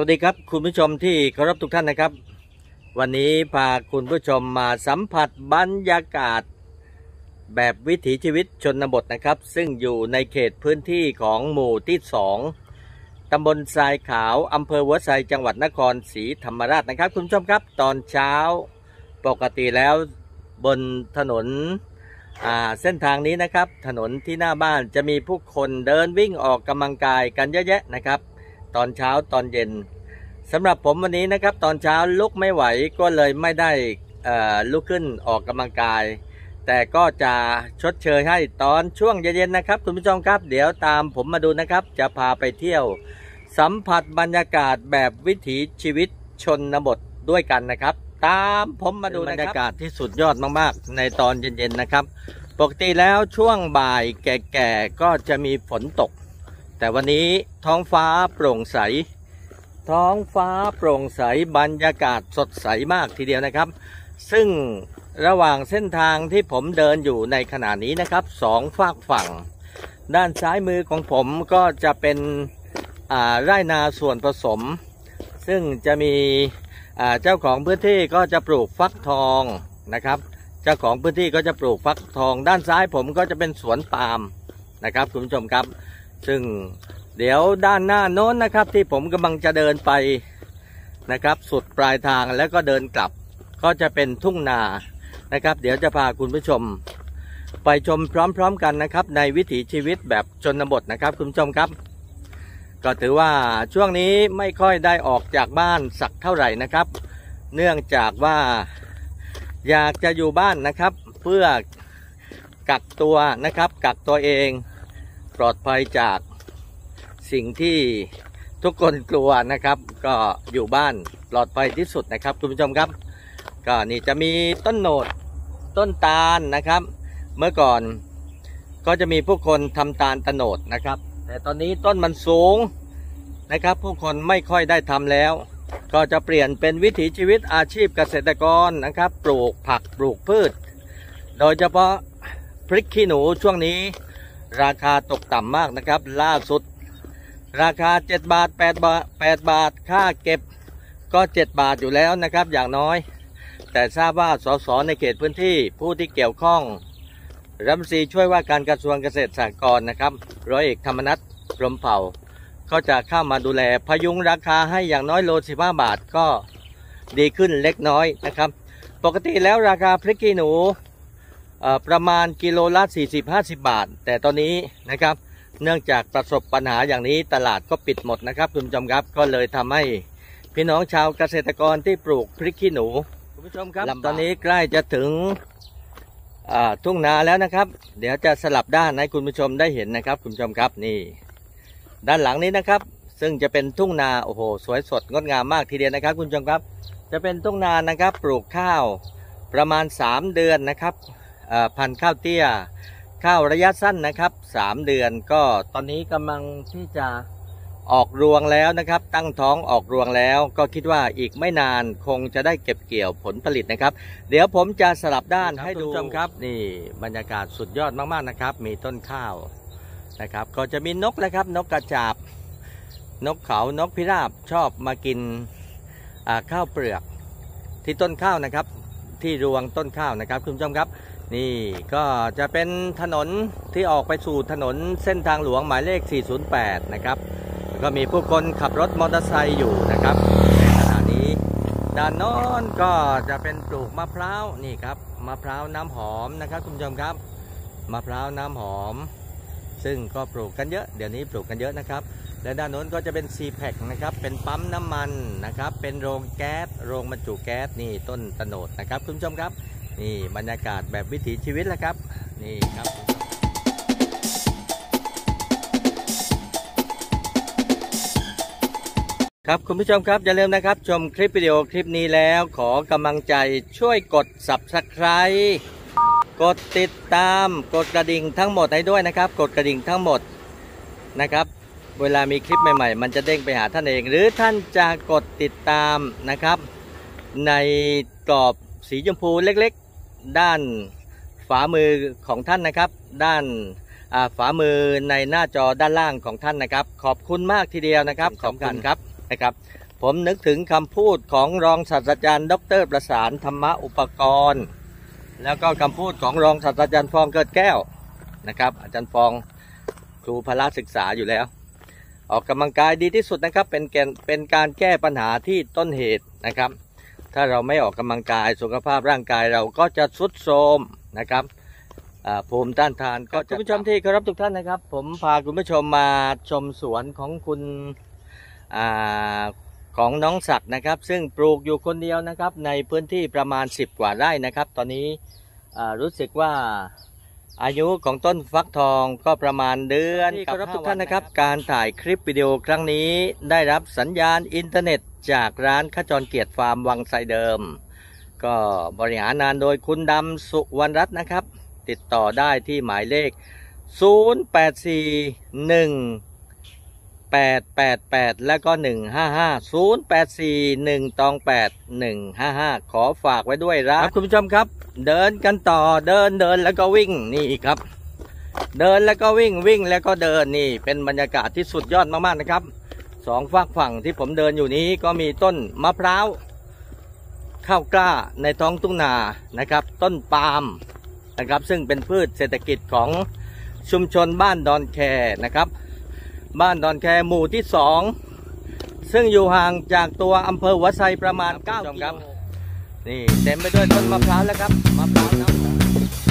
วัสดีครับคุณผู้ชมที่เคารพทุกท่านนะครับ วันนี้พาคุณผู้ชมมาสัมผัสบรรยากาศ แบบวิถีชีวิตชนบทนะครับ ซึ่งอยู่ในเขตพื้นที่ของหมู่ที่สองตำบลทรายขาวอำเภอหัวไซจังหวัดนครศรีธรรมราชนะครับ คุณผู้ชมครับ ตอนเช้าปกติแล้วบนถนนเส้นทางนี้นะครับ ถนนที่หน้าบ้านจะมีผู้คนเดินวิ่งออกกำลังกายกันเยอะแยะนะครับ ตอนเช้าตอนเย็นสำหรับผมวันนี้นะครับ ตอนเช้าลุกไม่ไหวก็เลยไม่ได้ลุกขึ้นออกกำลังกาย แต่ก็จะชดเชยให้ตอนช่วงเย็นๆนะครับ คุณผู้ชมครับ เดี๋ยวตามผมมาดูนะครับ จะพาไปเที่ยว สัมผัสบรรยากาศแบบวิถีชีวิตชนบทด้วยกันนะครับ ตามผมมาดูนะครับบรรยากาศที่สุดยอดมากๆ ในตอนเย็นๆนะครับ ปกติแล้วช่วงบ่ายแก่ๆก็จะมีฝนตก แต่วันนี้ท้องฟ้าโปร่งใส ท้องฟ้าโปร่งใสบรรยากาศสดใสมากทีเดียวนะครับ ซึ่งระหว่างเส้นทางที่ผมเดินอยู่ในขณะนี้นะครับสองฝากฝั่ง ด้านซ้ายมือของผมก็จะเป็นไร่นาส่วนผสม ซึ่งจะมีเจ้าของพื้นที่ก็จะปลูกฟักทองนะครับเจ้าของพื้นที่ก็จะปลูกฟักทอง ด้านซ้ายผมก็จะเป็นสวนปาล์มนะครับคุณผู้ชมครับ ซึ่งเดี๋ยวด้านหน้าโน้นนะครับที่ผมกำลังจะเดินไปนะครับ สุดปลายทางแล้วก็เดินกลับ ก็จะเป็นทุ่งนานะครับ เดี๋ยวจะพาคุณผู้ชม ไปชมพร้อมๆกันนะครับ ในวิถีชีวิตแบบชนบทนะครับ คุณผู้ชมครับ ก็ถือว่าช่วงนี้ไม่ค่อยได้ออกจากบ้านสักเท่าไหร่นะครับ เนื่องจากว่าอยากจะอยู่บ้านนะครับ เพื่อกักตัวนะครับ กักตัวเอง ปลอดภัยจากสิ่งที่ทุกคนกลัวนะครับ ก็อยู่บ้านปลอดภัยที่สุดนะครับคุณผู้ชมครับ ก็นี่จะมีต้นโหนดต้นตาลนะครับ เมื่อก่อนก็จะมีผู้คนทำตาลตโหนดนะครับ แต่ตอนนี้ต้นมันสูงนะครับ ผู้คนไม่ค่อยได้ทำแล้ว ก็จะเปลี่ยนเป็นวิถีชีวิตอาชีพเกษตรกรนะครับ ปลูกผักปลูกพืช โดยเฉพาะพริกขี้หนูช่วงนี้ ราคาตกต่ำมากนะครับ ล่าสุด ราคา 7 บาท 8 บาท 8 บาท ค่าเก็บก็ 7 บาทอยู่แล้วนะครับ อย่างน้อย แต่ทราบว่าสสในเขตพื้นที่ผู้ที่เกี่ยวข้องรัฐมนตรีช่วยว่าการกระทรวงเกษตรสหกรณ์นะครับร้อยเอกธรรมนัฐรมเผ่า ก็จะเข้ามาดูแลพยุงราคาให้อย่างน้อยโล15บาทก็ดีขึ้นเล็กน้อยนะครับ ปกติแล้วราคาพริกขี้หนู ประมาณกิโลละ 40-50 บาท แต่ตอนนี้นะครับ เนื่องจากประสบปัญหาอย่างนี้ตลาดก็ปิดหมดนะครับคุณผู้ชมครับก็เลยทำให้พี่น้องชาวเกษตรกรที่ปลูกพริกขี้หนูคุณผู้ชมครับตอนนี้ใกล้จะถึงอ่าทุ่งนาแล้วนะครับ เดี๋ยวจะสลับด้านให้คุณผู้ชมได้เห็นนะครับ คุณผู้ชมครับนี่ ด้านหลังนี้นะครับ ซึ่งจะเป็นทุ่งนาโอ้โหสวยสดงดงามมากทีเดียวนะครับ คุณผู้ชมครับ จะเป็นทุ่งนานะครับ ปลูกข้าวประมาณ 3 เดือนนะครับอ่า พันธุ์ข้าวเตี้ย ข้าวระยะสั้นนะครับ 3 เดือนก็ตอนนี้กำลังที่จะออกรวงแล้วนะครับ ตั้งท้องออกรวงแล้ว ก็คิดว่าอีกไม่นานคงจะได้เก็บเกี่ยวผลผลิตนะครับ เดี๋ยวผมจะสลับด้านให้ดูชมครับ นี่บรรยากาศสุดยอดมากๆนะครับ มีต้นข้าวนะครับ ก็จะมีนกนะครับ นกกระจาบ นกเขานกพิราบชอบมากินอ่าข้าวเปลือกที่ต้นข้าวนะครับ ที่รวงต้นข้าวนะครับคุณผู้ชมครับ นี่ก็จะเป็นถนนที่ออกไปสู่ถนนเส้นทางหลวงหมายเลข 408 นะครับก็มีผู้คนขับรถมอเตอร์ไซค์อยู่นะครับในขณะนี้ด้านโน้นก็จะเป็นปลูกมะพร้าวนี่ครับมะพร้าวน้ำหอมนะครับคุณผู้ชมครับมะพร้าวน้ำหอม ซึ่งก็ปลูกกันเยอะเดี๋ยวนี้ปลูกกันเยอะนะครับ และด้านโน้นก็จะเป็น c p a c นะครับ เป็นปั๊มน้ำมันนะครับ เป็นโรงแก๊ส โรงบรรจุแก๊ส นี่ต้นตโนดนะครับคุณผู้ชมครับ นี่บรรยากาศแบบวิถีชีวิตแล้วครับ นี่ครับครับคุณผู้ชมครับ อย่าลืมนะครับ ชมคลิปวิดีโอคลิปนี้แล้ว ขอกำลังใจช่วยกด subscribe กดติดตาม กดกระดิ่งทั้งหมดให้ด้วยนะครับ กดกระดิ่งทั้งหมดนะครับ เวลามีคลิปใหม่ๆ มันจะเด้งไปหาท่านเอง หรือท่านจะกดติดตามนะครับ ในกรอบสีชมพูเล็กๆ ด้านฝามือของท่านนะครับ ด้านอ่าฝามือในหน้าจอด้านล่างของท่านนะครับ ขอบคุณมากทีเดียวนะครับขอบคุณครับนะครับ ผมนึกถึงคำพูดของรองศาสตราจารย์ ดร ประสานธรรมอุปกรณ์ แล้วก็คำพูดของรองศาสตราจารย์ฟองเกิดแก้วนะครับ อาจารย์ฟองครูพละศึกษาอยู่แล้ว ออกกำลังกายดีที่สุดนะครับ เป็นแกนเป็นการแก้ปัญหาที่ต้นเหตุนะครับ ถ้าเราไม่ออกกำลังกายสุขภาพร่างกายเราก็จะทรุดโทรมนะครับอ่าภูมิต้านทานก็จะคุณผู้ชมที่เคารพทุกท่านนะครับ ผมพาคุณผู้ชมมาชมสวนของคุณอ่าของน้องศักดิ์นะครับ ซึ่งปลูกอยู่คนเดียวนะครับ ในพื้นที่ประมาณ 10 กว่าไร่นะครับ ตอนนี้อ่ารู้สึกว่า อายุของต้นฟักทองก็ประมาณเดือนที่เคารพทุกท่านนะครับ การถ่ายคลิปวิดีโอครั้งนี้ได้รับสัญญาณอินเทอร์เน็ต จากร้านขจรเกียรติฟาร์มวังไซเดิม ก็บริหารงานโดยคุณดำสุวรรณรัตน์นะครับ ติดต่อได้ที่หมายเลข 0841 888 แล้วก็ 155 0841ตอง8 155 ขอฝากไว้ด้วยครับคุณผู้ชมครับ เดินกันต่อเดินเดินแล้วก็วิ่งนี่ครับ เดินแล้วก็วิ่งวิ่งแล้วก็เดินนี่ เป็นบรรยากาศที่สุดยอดมากๆนะครับสองฝากฝั่งที่ผมเดินอยู่นี้ก็มีต้นมะพร้าวข้าวกล้าในท้องทุ่งนานะครับ ต้นปาล์มนะครับ ซึ่งเป็นพืชเศรษฐกิจของชุมชนบ้านดอนแคนะครับ บ้านดอนแคหมู่ที่สองซึ่งอยู่ห่างจากตัวอำเภอหัวไซประมาณ 9กิโลนี่เต็มไปด้วยต้นมะพร้าวแล้วครับมะพร้าวน้ำ